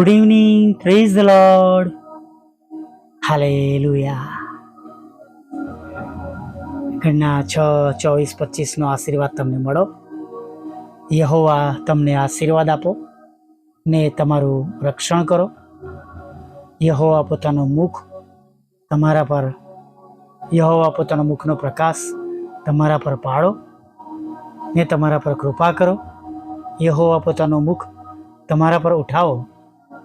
Good evening praise Lord hallelujah ઘરના છ, ચોવીસ, પચીસનો આશીર્વાદ તમને મળો. યહોવા તમને આશીર્વાદ આપો ને તમારું રક્ષણ કરો. યહોવા પોતાનું મુખ તમારા પર, યહોવા પોતાનો મુખનો પ્રકાશ તમારા પર પાડો ને તમારા પર કૃપા કરો. યહોવા પોતાનું મુખ તમારા પર ઉઠાવો.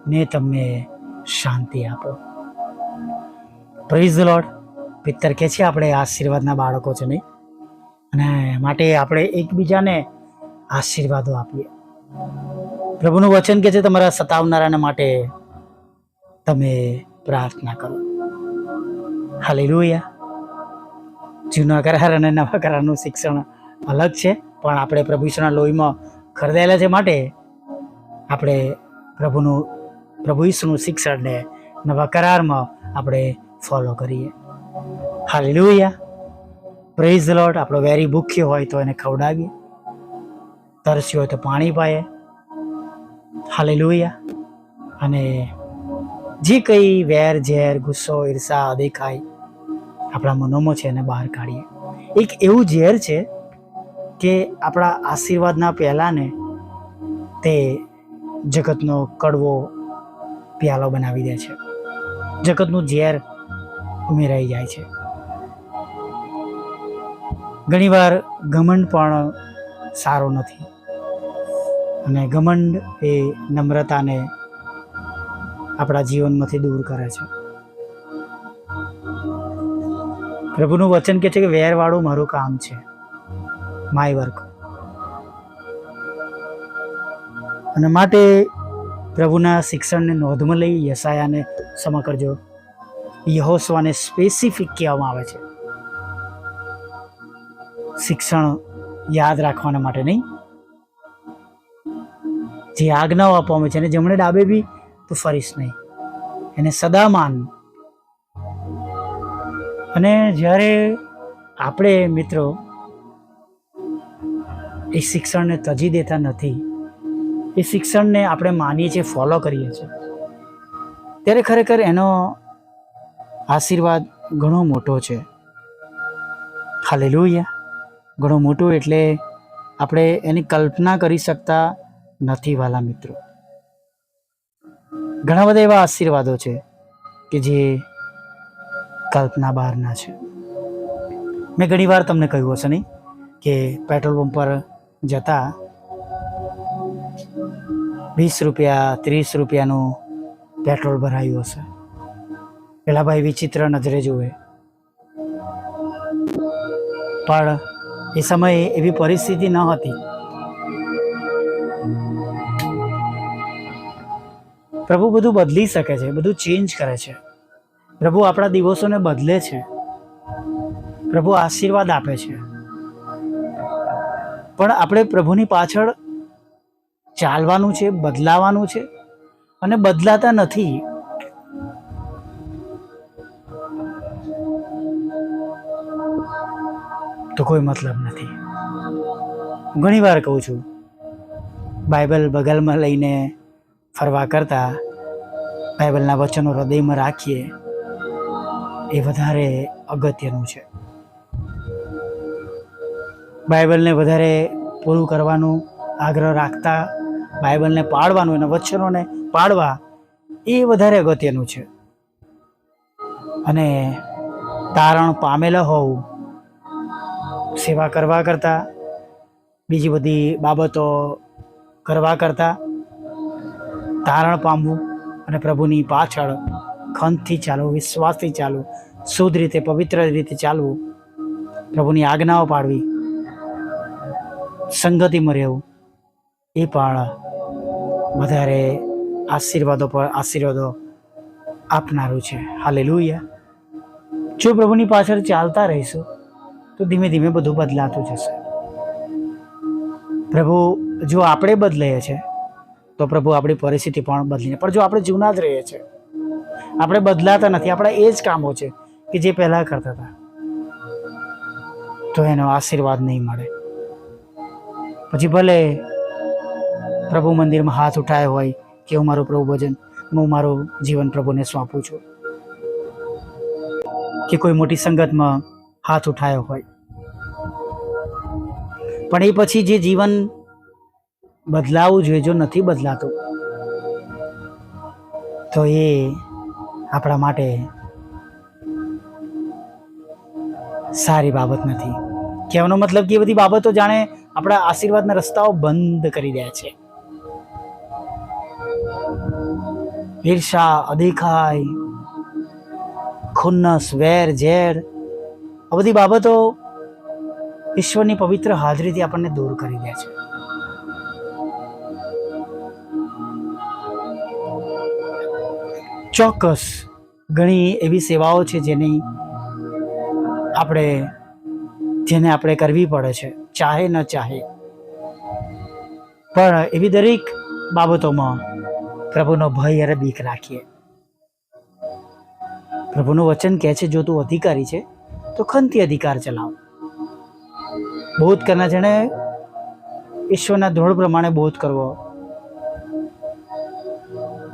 ને તમને શાંતિ આપો. પ્રેઝ લોર્ડ પિત્તર કે છે આપણે આશીર્વાદના બાળકો છે નહીં? અને માટે આપણે એકબીજાને આશીર્વાદો આપીએ. પ્રભુનું વચન કે છે તમારા સતાવનારાને માટે તમે પ્રાર્થના કરો. હાલેલુયા જૂના કરાર અને નવા કરારનું શિક્ષણ અલગ છે, પણ આપણે પ્રભુ ઈશ્વરના લોહીમાં ખરીદાયેલા છે માટે આપણે પ્રભુનું પ્રભુ ઈસુનું શિક્ષણને નવા કરારમાં આપણે ફોલો કરીએ. હાલેલુયા પ્રેઝ લોટ આપણો વેરી ભૂખ્યો હોય તો એને ખવડાવીએ. તરસ્યો હોય તો પાણી પાઈએ. લોહિયા અને જે કંઈ વેર, ઝેર, ગુસ્સો, ઈર્ષા, દેખાય આપણા મનોમાં છે એને બહાર કાઢીએ. એક એવું ઝેર છે કે આપણા આશીર્વાદના પહેલાંને તે જગતનો કડવો પ્યાલો બનાવી દે છે. જગતનું ઝેર ઉમેરાઈ જાય છે. ઘણીવાર ઘમંડ પણ સારો નથી. અને ઘમંડ એ નમ્રતાને આપણા જીવનમાંથી દૂર કરે છે. પ્રભુનું વચન કહે છે કે વેરવાળું મારું કામ છે. My work. અને માટે પ્રભુના શિક્ષણને નોંધમાં લઈ યસાયાને ક્ષમા કરજો. યહોસવાને સ્પેસિફિક કહેવામાં આવે છે. શિક્ષણ યાદ રાખવાના માટે નહીં. જે આજ્ઞાઓ આપવામાં છે અને જમણે ડાબે બી તું ફરીશ નહીં. એને સદામાન અને જ્યારે આપણે મિત્રો એ શિક્ષણને તજી દેતા નથી એ શિક્ષણને આપણે માનીએ છીએ ફોલો કરીએ છીએ. ત્યારે ખરેખર એનો આશીર્વાદ ઘણો મોટો છે. હાલેલુયા. ઘણો મોટો એટલે આપણે એની કલ્પના કરી શકતા નથી વાલા મિત્રો. ઘણા બધા એવા આશીર્વાદો છે કે જે કલ્પના બહારના છે. મેં ઘણી વાર તમને કહ્યું હશે નહીં કે પેટ્રોલ પંપ પર જતા વીસ રૂપિયા, ત્રીસ રૂપિયાનું પેટ્રોલ ભરાયું હશે. પેલા ભાઈ વિચિત્ર નજરે જુએ. પણ એ સમયે એવી પરિસ્થિતિ ન હતી. પ્રભુ બધું બદલી શકે છે, બધું ચેન્જ કરે છે. પ્રભુ આપણા દિવસોને બદલે છે. પ્રભુ આશીર્વાદ આપે છે. પણ આપણે પ્રભુની પાછળ ચાલવાનું છે, બદલાવાનું છે અને બદલાતા નથી. તો કોઈ મતલબ નથી. ઘણી વાર કહું છું, બાઇબલ બગલમાં લઈને ફરવા કરતાં બાઇબલના વચનો હૃદયમાં રાખીએ, એ વધારે અગત્યનું છે. બાઇબલને વધારે પૂરું કરવાનું આગ્રહ રાખતા બાઇબલને પાળવાનું એના વચનોને પાળવા એ વધારે અગત્યનું છે. અને તારણ પામેલા હોવું, સેવા કરવા કરતાં, બીજી બધી બાબતો કરવા કરતાં, તારણ પામવું અને પ્રભુની પાછળ ખંતથી ચાલવું, વિશ્વાસથી ચાલવું, શુદ્ધ રીતે, પવિત્ર રીતે ચાલવું, પ્રભુની આજ્ઞાઓ પાડવી, સંગતિમાં રહેવું, એ પણ વધારે આશીર્વાદો પર આશીર્વાદો આપનારું છે. હાલે જો પ્રભુની પાછળ ચાલતા રહીશું, તો ધીમે ધીમે બધું બદલાતું જશે. પ્રભુ, જો આપણે બદલાઈએ છીએ તો પ્રભુ આપણી પરિસ્થિતિ પણ બદલીને, પણ જો આપણે જૂના જ રહીએ છીએ, આપણે બદલાતા નથી, આપણા એ જ કામો છે કે જે પહેલાં કરતા હતા, તો એનો આશીર્વાદ નહીં મળે. પછી ભલે પ્રભુ મંદિરમાં હાથ ઉઠાયો હોય કે હું મારું પ્રભુ ભજન હું મારું જીવન પ્રભુને સોંપું છું. કે કોઈ મોટી સંગતમાં હાથ ઉઠાયો હોય. પણ એ પછી જે જીવન બદલાવવું જોઈએ, જો નથી બદલાતું, તો એ આપણા માટે સારી બાબત નથી. કહેવાનો મતલબ કે એ બધી બાબતો જાણે આપણા આશીર્વાદના રસ્તાઓ બંધ કરી દે છે. ઈર્ષા અદેખાય ખુન્નસ, વેર, ઝેર, આ બધી બાબતો ઈશ્વરની પવિત્ર હાજરીથી આપણને દૂર કરી દે છે. ચોક્કસ ઘણી એવી સેવાઓ છે જેની આપણે, જેને આપણે કરવી પડે છે, ચાહે ન ચાહે. પણ એવી દરેક બાબતોમાં પ્રભુનો ભય અને બીક રાખીએ. પ્રભુનું વચન કહે છે, જો તું અધિકારી છે, તો ખંતી અધિકાર ચલાવ. બોધ કરના જેણે ઈશ્વરના ધોરણ પ્રમાણે બોધ કરવો.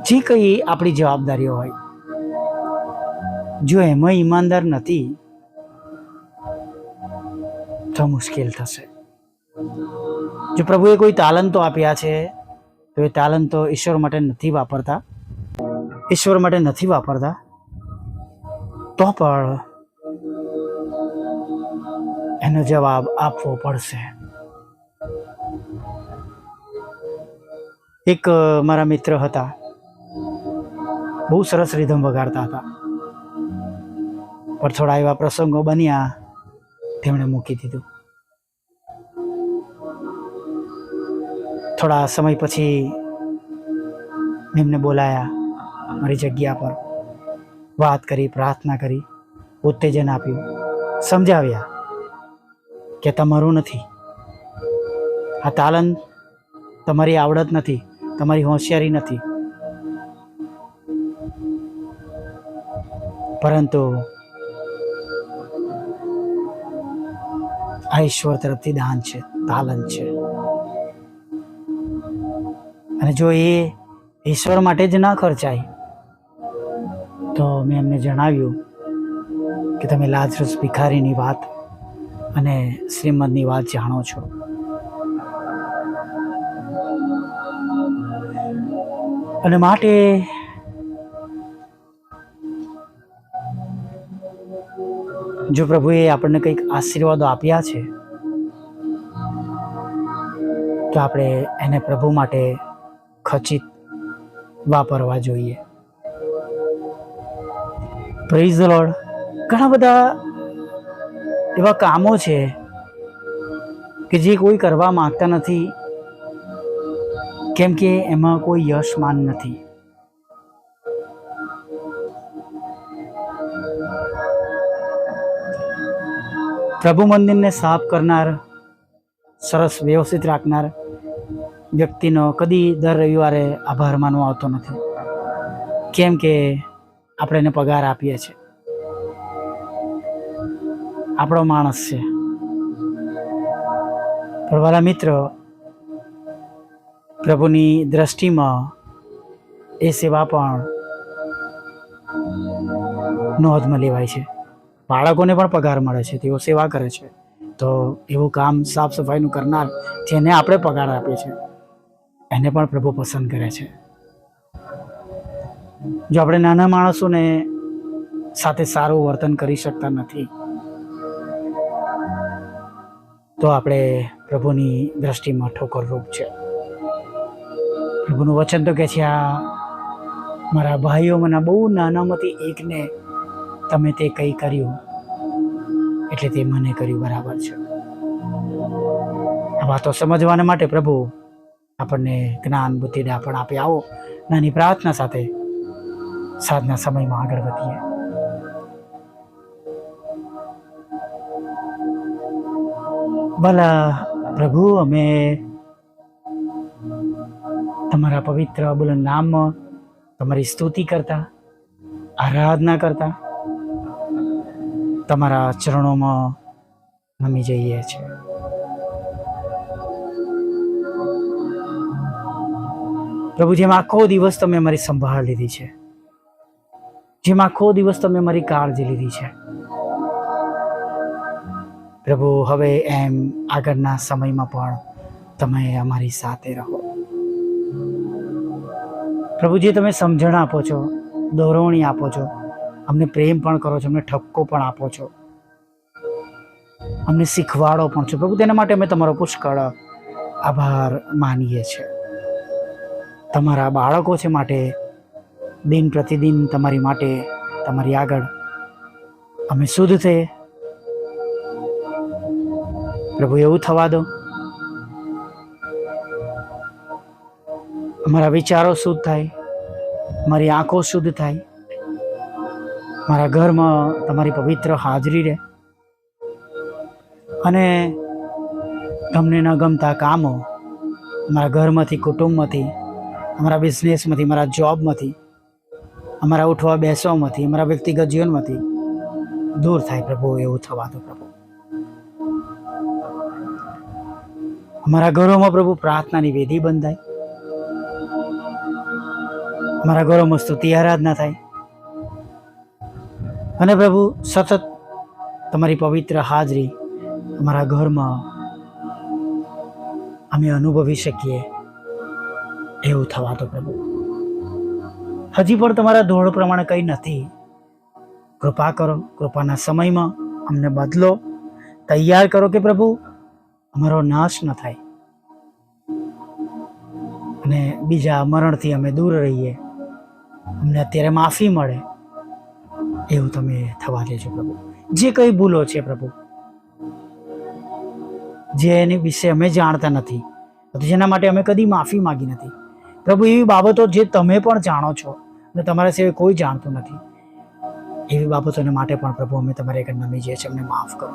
જે કંઈ આપણી જવાબદારીઓ હોય, જો એમાં ઈમાનદાર નથી, તો મુશ્કેલ થશે. જો પ્રભુએ કોઈ તાલંતો આપ્યા છે તો એ તાલંતો ઈશ્વર માટે નથી વાપરતા. ઈશ્વર માટે નથી વાપરતા. તો પણ એનો જવાબ આપવો પડશે. એક મારા મિત્ર હતા. બહુ સરસ રીધમ વગાડતા હતા. પણ થોડા એવા પ્રસંગો બન્યા, તેમણે મૂકી દીધું. થોડા સમય પછી એમને બોલાયા મારી જગ્યા પર. વાત કરી, પ્રાર્થના કરી, ઉત્તેજન આપ્યું. સમજાવ્યા કે તમારું નથી. આ તાલન તમારી આવડત નથી, તમારી હોશિયારી નથી. પરંતુ આ ઈશ્વર તરફથી દાન છે, તાલન છે. અને જો એ ઈશ્વર માટે જ ના ખર્ચાય, તો મેં એમને જણાવ્યું કે તમે લાજરસ ભિખારીની વાત અને શ્રીમદની વાત જાણો છો. અને માટે જો પ્રભુએ આપણને કંઈક આશીર્વાદો આપ્યા છે, તો આપણે એને પ્રભુ માટે ખચિત વાપરવા જોઈએ. પ્રેઝ લોર્ડ ઘણા બધા એવા કામો છે કે જે કોઈ કરવા માંગતા નથી, કેમ કે એમાં કોઈ યશમાન નથી. પ્રભુ મંદિરને સાફ કરનાર, સરસ વ્યવસ્થિત રાખનાર વ્યક્તિનો કદી દર રવિવારે આભાર માનવો આવતો નથી. કેમ કે આપણે એને પગાર આપીએ છીએ આપણો માણસ છે. પણ વાલા મિત્ર, પ્રભુની દ્રષ્ટિમાં એ સેવા પણ નોંધમાં લેવાય છે. બાળકોને પણ પગાર મળે છે, તેઓ સેવા કરે છે. તો એવું કામ સાફ સફાઈનું કરનાર જેને આપણે પગાર આપીએ છીએ. એને પણ પ્રભુ પસંદ કરે છે. જો આપણે નાના માણસોને સાથે સારું વર્તન કરી શકતા નથી, તો આપણે પ્રભુની દ્રષ્ટિમાં ઠોકરરૂપ છે. પ્રભુનું વચન તો કહે છે, આ મારા ભાઈઓમાંના બહુ નાનામાંથી એકને તમે તે કંઈ કર્યું એટલે તે મને કર્યું બરાબર છે. આ વાતો સમજવાના માટે પ્રભુ આપણને જ્ઞાન બુદ્ધિ પણ આપે આવો. નાની પ્રાર્થના સાથે સાંજના સમયમાં આગળ વધીએ. ભલા પ્રભુ, અમે તમારા પવિત્ર બુલંદ નામ તમારી સ્તુતિ કરતા, આરાધના કરતા, તમારા ચરણોમાં નમી જઈએ છીએ. પ્રભુ, જેમ આખો દિવસ તમે અમારી સંભાળ લીધી છે. જેમ આખો દિવસ તમે મારી કાળજી લીધી છે. પ્રભુ, હવે એમ આગળના સમયમાં પણ તમે અમારી સાથે રહો. પ્રભુ, જે તમે સમજણ આપો છો દોરવણી આપો છો, અમને પ્રેમ પણ કરો છો, અમને ઠપકો પણ આપો છો, અમને શીખવાડો પણ છો. પ્રભુ, તેના માટે અમે તમારો પુષ્કળ આભાર માનીએ છીએ. તમારા બાળકો છે માટે દિન પ્રતિદિન તમારી માટે તમારી આગળ. અમે શુદ્ધ થઈએ પ્રભુ, એવું થવા દો. અમારા વિચારો શુદ્ધ થાય. મારી આંખો શુદ્ધ થાય. મારા ઘરમાં તમારી પવિત્ર હાજરી રહે. અને તમને ન ગમતા કામો મારા ઘરમાંથી, કુટુંબમાંથી અમારા બિઝનેસમાંથી મારા જોબમાંથી અમારા ઉઠવા બેસવામાંથી, અમારા વ્યક્તિગત જીવનમાંથી દૂર થાય પ્રભુ, એવું થવા દો પ્રભુ. અમારા ઘરોમાં પ્રભુ પ્રાર્થનાની વિધિ બંધાય. અમારા ઘરોમાં સ્તુતિ, આરાધના થાય. અને પ્રભુ સતત તમારી પવિત્ર હાજરી અમારા ઘરમાં અમે અનુભવી શકીએ. એવું થવા દો પ્રભુ. હજી પણ તમારા ધોળ પ્રમાણે કંઈ નથી. કૃપા કરો, કૃપાના સમયમાં અમને બદલો. તૈયાર કરો કે પ્રભુ, અમારો નાશ ન થાય. અને બીજા મરણથી અમે દૂર રહીએ. અમને અત્યારે માફી મળે. એવું તમે થવા દેજો પ્રભુ. જે કંઈ ભૂલો છે પ્રભુ, જે એની વિશે અમે જાણતા નથી જેના માટે અમે કદી માફી માગી નથી. પ્રભુ, એવી બાબતો જે તમે પણ જાણો છો અને તમારા સિવાય કોઈ જાણતું નથી, એવી બાબતોને માટે પણ પ્રભુ, અમે તમારે આગળ નમી જઈએ છીએ. અમને માફ કરો.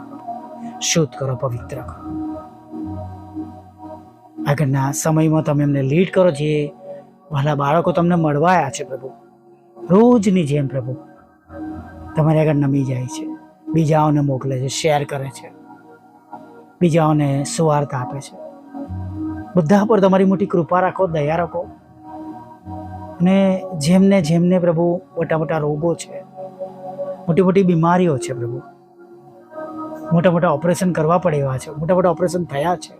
શુદ્ધ કરો, પવિત્ર કરો. આગળના સમયમાં તમે એમને લીડ કરો, જે વાલા બાળકો તમને મળવાયા છે પ્રભુ. રોજની જેમ પ્રભુ, તમારી આગળ નમી જાય છે. બીજાઓને મોકલે છે, શેર કરે છે. બીજાઓને સુવાર્થ આપે છે. બધા પર તમારી મોટી કૃપા રાખો, દયા રાખો. અને જેમને જેમને પ્રભુ મોટા મોટા રોગો છે, મોટી મોટી બીમારીઓ છે પ્રભુ, મોટા મોટા ઓપરેશન કરવા પડે એવા છે, મોટા મોટા ઓપરેશન થયા છે,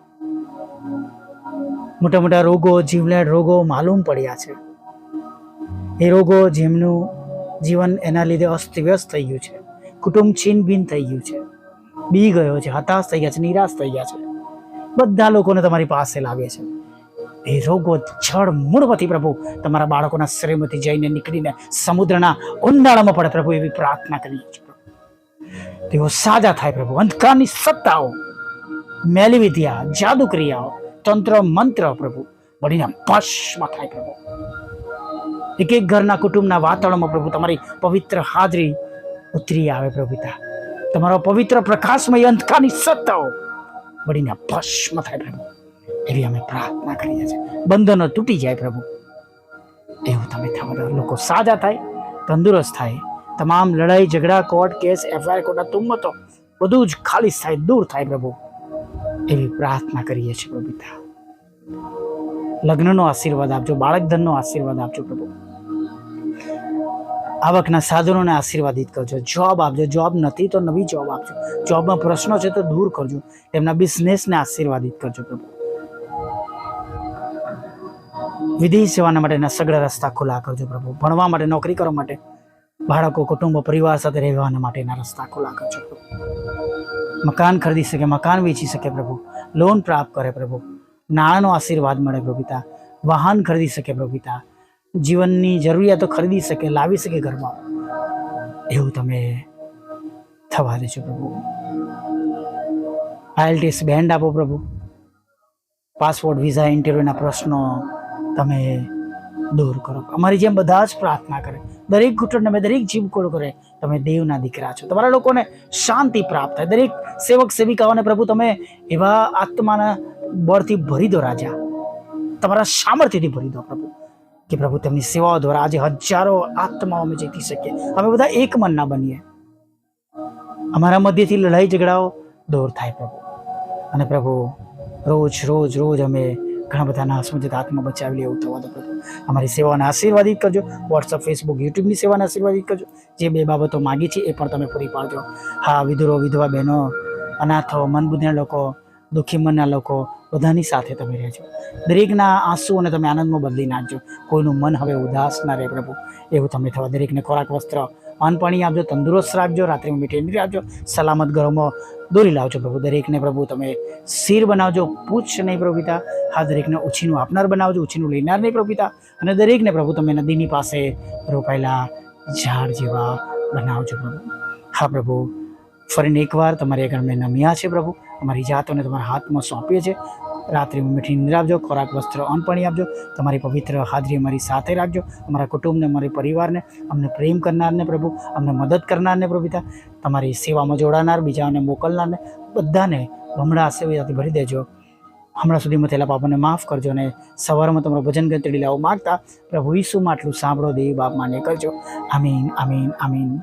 મોટા મોટા રોગો, જીવલેણ રોગો માલુમ પડ્યા છે. એ રોગો જેમનું જીવન એના લીધે અસ્તવ્યસ્ત થઈ ગયું છે, કુટુંબ છીનભીન થઈ ગયું છે, બી ગયો છે, હતાશ થઈ ગયા છે, નિરાશ થઈ ગયા છે. બધા લોકોને તમારી પાસે લાવે છે. એ રોગો જળ મૂળવતી પ્રભુ, તમારા બાળકોના શરીરમાંથી જઈને નીકળીને સમુદ્રના ઊંડાણામાં પડે પ્રભુ, એવી પ્રાર્થના છીએ તેઓ સાજા થાય પ્રભુ, અંધકારની સત્તાઓ મેલી વિદ્યા જાદુ ક્રિયાઓ તંત્ર, મંત્ર પ્રભુ, બળીને ભસ્મ થાય પ્રભુ. એક એક ઘરના કુટુંબના વાતાવરણમાં પ્રભુ, તમારી પવિત્ર હાજરી ઉતરી આવે પ્રભુ પિતા. તમારો પવિત્ર પ્રકાશમય અંધકારની સત્તાઓ બળીને ભસ્મ થાય પ્રભુ. એવી અમે પ્રાર્થના કરીએ છીએ. બંધનો તૂટી જાય પ્રભુ. એવું તમે દો. લોકો સાજા થાય, તંદુરસ્ત થાય. તમામ લડાઈ, ઝઘડા, કોર્ટ કેસ, એફઆઈઆર કોર્ટના તુમ્મતો બધું જ ખાલી થાય, દૂર થાય પ્રભુ. એવી પ્રાર્થના કરીએ છીએ પ્રભુ લગ્નનો આશીર્વાદ આપજો બાળક ધનનો આશીર્વાદ આપજો પ્રભુ. આવકના સાધનોને આશીર્વાદિત કરજો. જોબ આપજો. જોબ નથી તો નવી જોબ આપજો. જોબમાં પ્રશ્નો છે તો દૂર કરજો. તેમના બિઝનેસને આશીર્વાદિત કરજો પ્રભુ. વિદેશ સેવાના માટેના સગળા રસ્તા ખુલ્લા કરજો પ્રભુ. ભણવા માટે, નોકરી કરવા માટે, બાળકો, કુટુંબ, પરિવાર સાથે રહેવાના માટેના રસ્તા ખુલ્લા કરજો પ્રભુ. મકાન ખરીદી શકે, મકાન વેચી શકે પ્રભુ. લોન પ્રાપ્ત કરે પ્રભુ. નાણાંનો આશીર્વાદ મળે પ્રભુ પિતા. વાહન ખરીદી શકે પ્રભુ પિતા. જીવનની જરૂરિયાતો ખરીદી શકે, લાવી શકે ઘરમાં. એવું તમે થવા દેજો પ્રભુ. આઈએલટીએસ બેન્ડ આપો પ્રભુ. પાસપોર્ટ વિઝા, ઇન્ટરવ્યૂના પ્રશ્નો તમે દૂર કરો. અમારી જેમ બધા જ પ્રાર્થના કરે. દરેક ઘૂંટણ તમે દરેક જીવ કોળ કરે. તમે દેવના દીકરા છો. તમારા લોકોને શાંતિ પ્રાપ્ત થાય. દરેક સેવક સેવિકાઓને પ્રભુ તમે એવા આત્માના બળથી ભરી દો રાજા. તમારા સામર્થ્યથી ભરી દો પ્રભુ. કે પ્રભુ, તેમની સેવાઓ દ્વારા આજે હજારો આત્માઓ અમે જીતી શકીએ. અમે બધા એક મનના બનીએ. અમારા મધ્યથી લડાઈ ઝઘડાઓ દૂર થાય પ્રભુ. અને પ્રભુ, રોજ રોજ રોજ અમે ઘણા બધાના હાથમાં જતા હાથમાં બચાવી એવું થવા દો પ્રભુ. અમારી સેવાને આશીર્વાદિત કરજો. વોટ્સઅપ ફેસબુક યુટ્યુબની સેવાને આશીર્વાદિત કરજો. જે બે બાબતો માગી છે એ પણ તમે પૂરી પાડજો. હા, વિધુરો, વિધવા બહેનો, અનાથો, મનબુદ્ધિના લોકો, દુઃખી મનના લોકો બધાની સાથે તમે રહેજો. દરેકના આંસુઓને તમે આનંદમાં બદલી નાખજો. કોઈનું મન હવે ઉદાસ ના રહે પ્રભુ. એવું તમે થવા દરેકને ખોરાક, વસ્ત્ર અન્ન પાણી આપજો, તંદુરસ્ત રાખજો રાત્રિમાં મીઠી નીંદરી આપજો સલામત ઘરોમાં દોરી લાવજો પ્રભુ. દરેકને પ્રભુ તમે શિર બનાવજો. પૂછ નહીં પ્રભુ પિતા. હા, દરેકને ઉછીનું આપનાર બનાવજો, ઉછીનું લેનાર નહીં પ્રભુ અને દરેકને પ્રભુ તમે નદીની પાસે રોપાયેલા ઝાડ જેવા બનાવજો પ્રભુ. હા પ્રભુ. ફરીને એકવાર તમારી આગળ મેં નમ્યા છે પ્રભુ. અમારી જાતોને તમારા હાથમાં સોંપીએ છીએ. રાત્રે મીઠી નિંદ્રા આપજો ખોરાક, વસ્ત્ર, અન્ન પાણી આપજો. તમારી પવિત્ર હાજરી અમારી સાથે રાખજો. અમારા કુટુંબને, અમારી પરિવારને, અમને પ્રેમ કરનારને પ્રભુ, અમને મદદ કરનારને પ્રભુતા તમારી સેવામાં જોડાનાર, બીજાને મોકલનારને બધાને હમણાં આશીર્વાદથી ભરી દેજો. હમણાં સુધીમાં થયેલા પાપોને માફ કરજો અને સવારમાં તમારું ભજન ગંતડી તેડી લાવો માગતા પ્રભુ ઈસુમાં આટલું સાંભળો, દેવી બાપ માન્ય કરજો. આમીન આમીન આમીન.